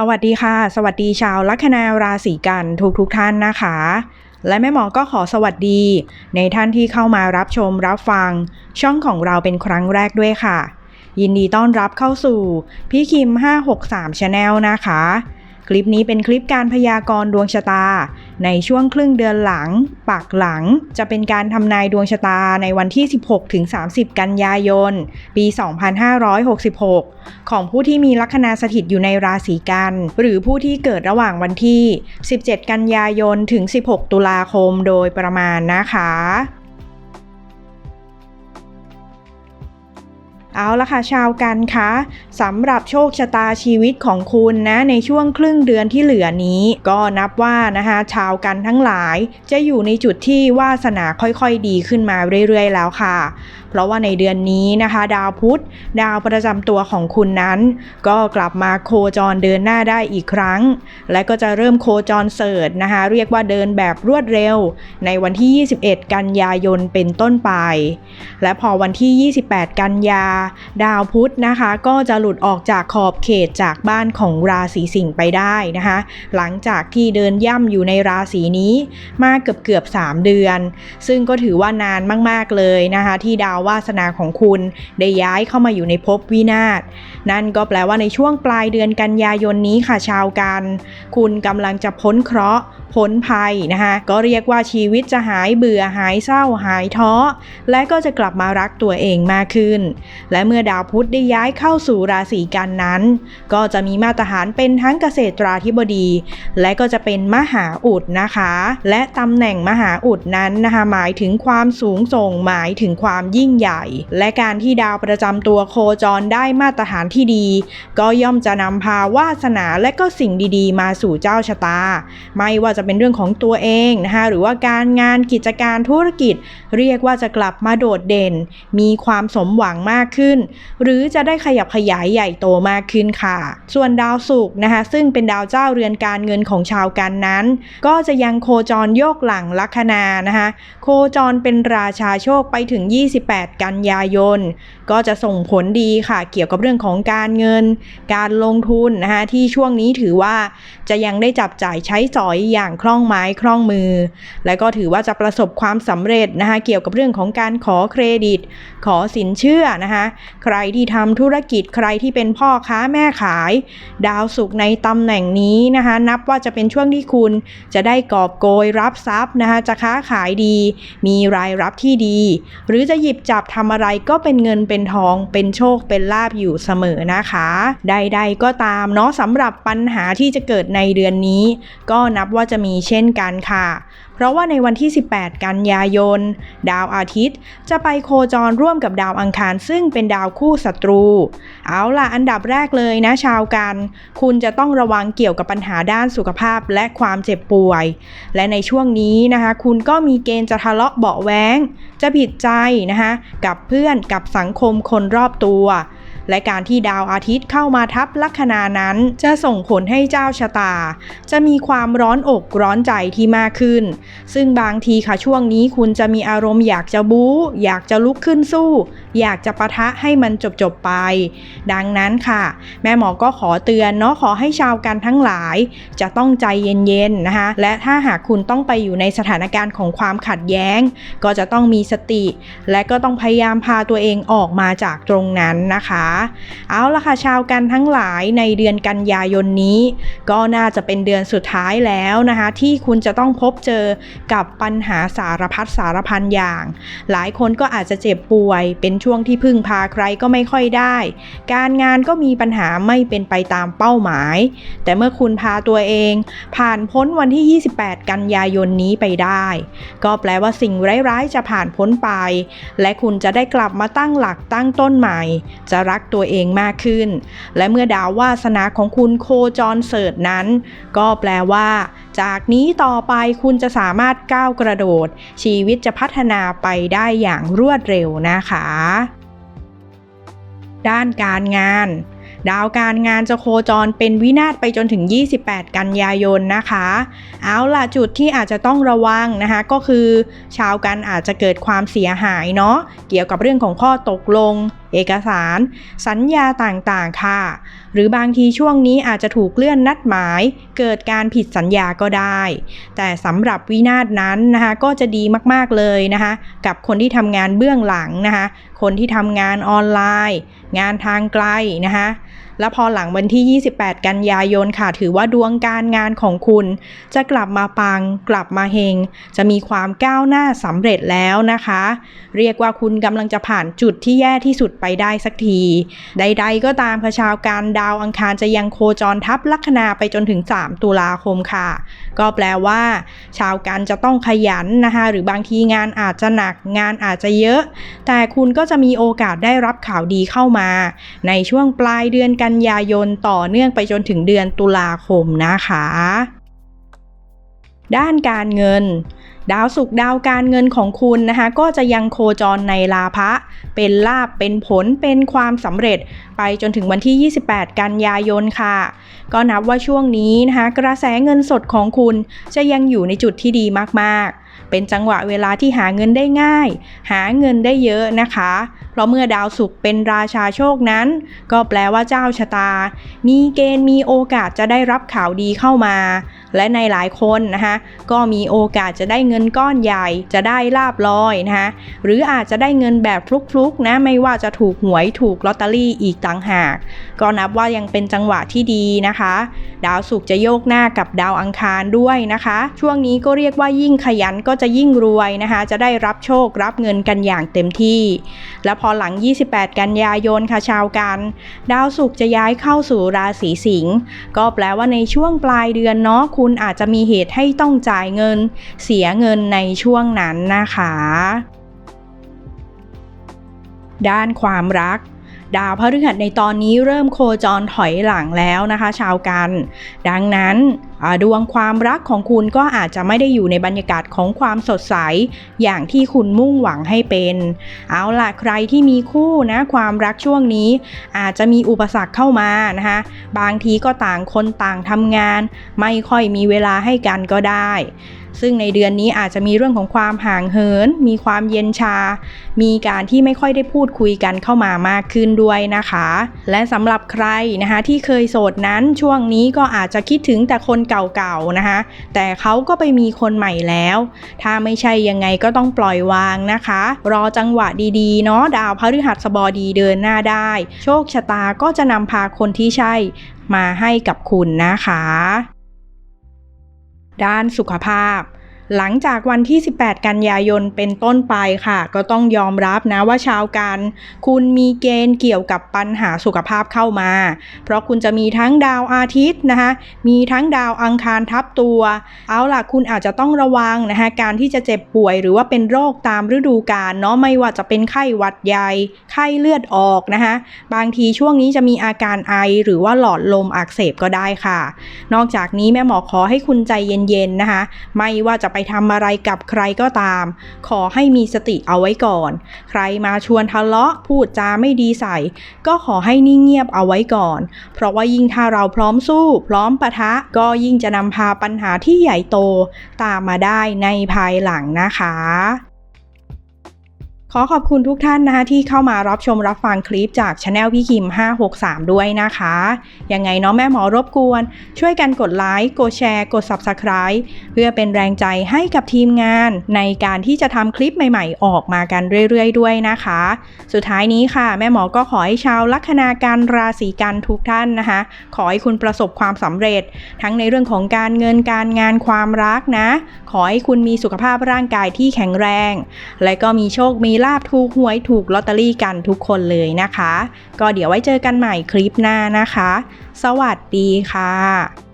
สวัสดีค่ะ สวัสดีชาวลัคนาราศีกันทุกทุกท่านนะคะ และแม่หมอก็ขอสวัสดี ในท่านที่เข้ามารับชมรับฟัง ช่องของเราเป็นครั้งแรกด้วยค่ะ ยินดีต้อนรับเข้าสู่พี่คิม 563 Channel นะคะ คลิปนี้เป็นคลิปการพยากรณ์ดวงชะตา ในช่วงครึ่งเดือนหลังปักหลัง จะเป็นการทำนายดวงชะตาในวันที่ 16-30 กันยายน ปี 2566 ของผู้ที่มีลัคนาสถิตอยู่ในราศีกัน หรือผู้ที่เกิดระหว่างวันที่ 17 กันยายน ถึง 16 ตุลาคมโดยประมาณนะคะ เอาละค่ะชาวกันคะสำหรับโชคชะตาชีวิตของคุณนะในช่วงครึ่งเดือนที่เหลือนี้ ก็นับว่านะคะชาวกันทั้งหลาย จะอยู่ในจุดที่วาสนาค่อยๆดีขึ้นมาเรื่อยๆ แล้วค่ะ เพราะว่าในเดือนนี้นะคะ ดาวพุธ ดาวประจำตัวของคุณนั้น ก็กลับมาโคจรเดินหน้าได้อีกครั้ง และก็จะเริ่มโคจรเสิร์ชนะคะ เรียกว่าเดินแบบรวดเร็ว ในวันที่ 21 กันยายนเป็นต้นไป และพอวันที่ 28 กันยาดาวพุธนะคะ ก็จะหลุดออกจากขอบเขตจากบ้านของราศีสิงห์ไปได้นะคะ หลังจากที่เดินย่ำอยู่ในราศีนี้มาเกือบเกือบ3เดือน ซึ่งก็ถือว่านานมากๆเลยนะคะ ที่ดาววาสนาของคุณได้ย้ายเข้ามาอยู่ในภพวินาศนั่นก็แปลว่าในช่วงปลายเดือนกันยายนนี้ค่ะชาวกัน คุณกำลังจะพ้นเคราะห์พ้นภัยนะคะก็เรียกว่าชีวิตจะหายเบื่อหายเศร้าหายท้อและก็จะกลับมารักตัวเองมากขึ้น แและเมื่อดาวพุธได้ย้ายเข้าสู่ราศีกันนั้น ก็จะมีมาตรฐานเป็นทั้งเกษตราธิบดี และก็จะเป็นมหาอุดนะคะ และตำแหน่งมหาอุดนั้นนะคะหมายถึงความสูงส่งหมายถึงความยิ่งใหญ่ และการที่ดาวประจำตัวโคจรได้มาตรฐานที่ดี ก็ย่อมจะนำพาวาสนาและก็สิ่งดีๆ มาสู่เจ้าชะตา ไม่ว่าจะเป็นเรื่องของตัวเองนะคะหรือว่าการงานกิจการธุรกิจ เรียกว่าจะกลับมาโดดเด่น มีความสมหวังมากขึ้นหรือจะได้ขยับขยายใหญ่โตมากขึ้นค่ะ ส่วนดาวศุกร์นะคะ ซึ่งเป็นดาวเจ้าเรือนการเงินของชาวกันนั้น ก็จะยังโคจรโยกหลังลัคนานะคะ โคจรเป็นราชาโชคไปถึง 28 กันยายน ก็จะส่งผลดีค่ะ เกี่ยวกับเรื่องของการเงิน การลงทุนนะคะที่ช่วงนี้ถือว่าจะยังได้จับจ่ายใช้สอยอย่างคล่องไม้คล่องมือ และก็ถือว่าจะประสบความสำเร็จนะคะเกี่ยวกับเรื่องของการขอเครดิต ขอสินเชื่อนะคะใครที่ทำธุรกิจใครที่เป็นพ่อค้าแม่ขาย ดาวศุกในตำแหน่งนี้นะคะ นับว่าจะเป็นช่วงที่คุณจะได้กอบโกยรับทรัพย์นะคะ จะค้าขายดี มีรายรับที่ดี หรือจะหยิบจับทำอะไรก็เป็นเงินเป็นทอง เป็นโชคเป็นลาบอยู่เสมอนะคะ ใด ๆ ก็ตามเนาะสำหรับปัญหาที่จะเกิดในเดือนนี้ ก็นับว่าจะมีเช่นกันค่ะ เพราะว่าในวันที่ 18 กันยายน ดาวอาทิตย์ จะไปโคจรร่วมกับดาวอังคารซึ่งเป็นดาวคู่ศัตรู เอาล่ะอันดับแรกเลยนะชาวกัน คุณจะต้องระวังเกี่ยวกับปัญหาด้านสุขภาพและความเจ็บป่วย และในช่วงนี้นะคะ คุณก็มีเกณฑ์จะทะเลาะเบาแว้ง จะผิดใจนะคะกับเพื่อนกับสังคมคนรอบตัว และการที่ดาวอาทิตย์เข้ามาทับลัคนานั้นจะส่งผลให้เจ้าชะตา จะมีความร้อนอกร้อนใจที่มากขึ้น ซึ่งบางทีค่ะช่วงนี้คุณจะมีอารมณ์อยากจะบู๊ อยากจะลุกขึ้นสู้ อยากจะปะทะให้มันจบๆไป ดังนั้นค่ะ แม่หมอก็ขอเตือนเนาะขอให้ชาวกันทั้งหลาย จะต้องใจเย็นๆนะคะ และถ้าหากคุณต้องไปอยู่ในสถานการณ์ของความขัดแย้ง ก็จะต้องมีสติ และก็ต้องพยายามพาตัวเองออกมาจากตรงนั้นนะคะเอาละค่ะชาวกันทั้งหลายในเดือนกันยายนนี้ ก็น่าจะเป็นเดือนสุดท้ายแล้วนะคะ ที่คุณจะต้องพบเจอกับปัญหาสารพัดสารพันอย่าง หลายคนก็อาจจะเจ็บป่วย เป็นช่วงที่พึ่งพาใครก็ไม่ค่อยได้ การงานก็มีปัญหาไม่เป็นไปตามเป้าหมาย แต่เมื่อคุณพาตัวเอง ผ่านพ้นวันที่ 28 กันยายนนี้ไปได้ ก็แปลว่าสิ่งร้ายๆจะผ่านพ้นไป และคุณจะได้กลับมาตั้งหลักตั้งต้นใหม่ จะรักตัวเองมากขึ้น และเมื่อดาววาสนาของคุณโคจรเสิร์ชนั้น ก็แปลว่า จากนี้ต่อไปคุณจะสามารถก้าวกระโดด ชีวิตจะพัฒนาไปได้อย่างรวดเร็วนะคะ ด้านการงานดาวการงานจะโคจรเป็นวินาศไปจนถึง 28 กันยายนนะคะ เอาล่ะจุดที่อาจจะต้องระวังนะคะ ก็คือ ชาวกันอาจจะเกิดความเสียหายเนาะเกี่ยวกับเรื่องของข้อตกลง เอกสาร สัญญาต่างๆ ค่ะ หรือบางทีช่วงนี้อาจจะถูกเลื่อนนัดหมาย เกิดการผิดสัญญาก็ได้ แต่สำหรับวินาศนั้นนะคะก็จะดีมากๆเลยนะคะ กับคนที่ทำงานเบื้องหลังนะคะ คนที่ทำงานออนไลน์ งานทางไกลนะคะ และพอหลังวันที่ 28 กันยายนค่ะ ถือว่าดวงการงานของคุณ จะกลับมาปัง กลับมาเฮง จะมีความก้าวหน้าสำเร็จแล้วนะคะ เรียกว่าคุณกำลังจะผ่านจุดที่แย่ที่สุดไปได้สักที ใด ๆ ก็ตามค่ะชาวการดาวอังคารจะยังโคจรทับลัคนาไปจนถึง 3 ตุลาคมค่ะ ก็แปลว่า ชาวการจะต้องขยันนะคะ หรือบางทีงานอาจจะหนักงานอาจจะเยอะ แต่คุณก็จะมีโอกาสได้รับข่าวดีเข้ามา ในช่วงปลายเดือนกันันยายนต่อเนื่องไปจนถึงเดือนตุลาคมนะคะ ด้านการเงิน ดาวศุกดาวการเงินของคุณนะคะ ก็จะยังโคจรในลาภะเป็นลาบเป็นผลเป็นความสำเร็จไปจนถึงวันที่ 28 กันยายนค่ะ ก็นับว่าช่วงนี้นะคะ กระแสเงินสดของคุณจะยังอยู่ในจุดที่ดีมากๆ เป็นจังหวะเวลาที่หาเงินได้ง่าย หาเงินได้เยอะนะคะ เพราะเมื่อดาวศุกร์เป็นราชาโชคนั้น ก็แปลว่าเจ้าชะตา มีเกณฑ์มีโอกาสจะได้รับข่าวดีเข้ามา และในหลายคนนะคะก็มีโอกาสจะได้เงินก้อนใหญ่จะได้ลาบลอยนะคะหรืออาจจะได้เงินแบบฟลุกๆนะไม่ว่าจะถูกหวยถูกลอตเตอรี่อีกต่างหาก ก็นับว่ายังเป็นจังหวะที่ดีนะคะ ดาวศุกร์จะโยกหน้ากับดาวอังคารด้วยนะคะ ช่วงนี้ก็เรียกว่ายิ่งขยันก็จะยิ่งรวยนะคะ จะได้รับโชครับเงินกันอย่างเต็มที่ และพอหลัง 28 กันยายนค่ะชาวกัน ดาวศุกร์จะย้ายเข้าสู่ราศีสิงห์ก็แปลว่าในช่วงปลายเดือนเนาะคุณอาจจะมีเหตุให้ต้องจ่ายเงิน เสียเงินในช่วงนั้นนะคะ ด้านความรัก ดาวพฤหัสในตอนนี้เริ่มโคจรถอยหลังแล้วนะคะ ชาวกัน ดังนั้นดวงความรักของคุณก็อาจจะไม่ได้อยู่ในบรรยากาศของความสดใส อย่างที่คุณมุ่งหวังให้เป็น เอาล่ะใครที่มีคู่นะความรักช่วงนี้ อาจจะมีอุปสรรคเข้ามานะคะบางทีก็ต่างคนต่างทำงาน ไม่ค่อยมีเวลาให้กันก็ได้ ซึ่งในเดือนนี้อาจจะมีเรื่องของความห่างเหิน มีความเย็นชา มีการที่ไม่ค่อยได้พูดคุยกันเข้ามามากขึ้นด้วยนะคะ และสำหรับใครนะคะที่เคยโสดนั้นช่วงนี้ก็อาจจะคิดถึงแต่คนเก่าๆนะคะ แต่เขาก็ไปมีคนใหม่แล้ว ถ้าไม่ใช่ยังไงก็ต้องปล่อยวางนะคะ รอจังหวะดีๆ เนาะดาวพฤหัสบดีเดินหน้าได้ โชคชะตาก็จะนำพาคนที่ใช่มาให้กับคุณนะคะ ด้านสุขภาพ หลังจากวันที่ 18 กันยายนเป็นต้นไปค่ะ ก็ต้องยอมรับนะว่าชาวกันคุณมีเกณฑ์เกี่ยวกับปัญหาสุขภาพเข้ามา เพราะคุณจะมีทั้งดาวอาทิตย์นะคะ มีทั้งดาวอังคารทับตัว เอาล่ะคุณอาจจะต้องระวังนะคะการที่จะเจ็บป่วยหรือว่าเป็นโรคตามฤดูกาลเนาะไม่ว่าจะเป็นไข้หวัดใหญ่ไข้เลือดออกนะคะบางทีช่วงนี้จะมีอาการไอหรือว่าหลอดลมอักเสบก็ได้ค่ะ นอกจากนี้แม่หมอขอให้คุณใจเย็นๆนะคะ ไม่ว่าจะไปทำอะไรกับใครก็ตาม ขอให้มีสติเอาไว้ก่อน ใครมาชวนทะเลาะพูดจาไม่ดีใส่ ก็ขอให้นิ่งเงียบเอาไว้ก่อน เพราะว่ายิ่งถ้าเราพร้อมสู้ พร้อมปะทะก็ยิ่งจะนำพาปัญหาที่ใหญ่โต ตามมาได้ในภายหลังนะคะ ขอขอบคุณทุกท่านนะคะที่เข้ามารับชมรับฟังคลิปจากช anel พี่คิม 563 ด้วยนะคะ ยังไงเนาะแม่หมอรบกวน ช่วยกันกดไลค์ กดแชร์ กด Subscribe เพื่อเป็นแรงใจให้กับทีมงานในการที่จะทำคลิปใหม่ ๆ ออกมากันเรื่อยๆ ด้วยนะคะ สุดท้ายนี้ค่ะ แม่หมอก็ขอให้ชาวลัคนาการราศีกันทุกท่านนะคะ ขอให้คุณประสบความสำเร็จ ทั้งในเรื่องของการเงินการงานความรักนะ ขอให้คุณมีสุขภาพร่างกายที่แข็งแรง และก็มีโชคมีลลาบถูกหวยถูกลอตเตอรี่กันทุกคนเลยนะคะ ก็เดี๋ยวไว้เจอกันใหม่คลิปหน้านะคะ สวัสดีค่ะ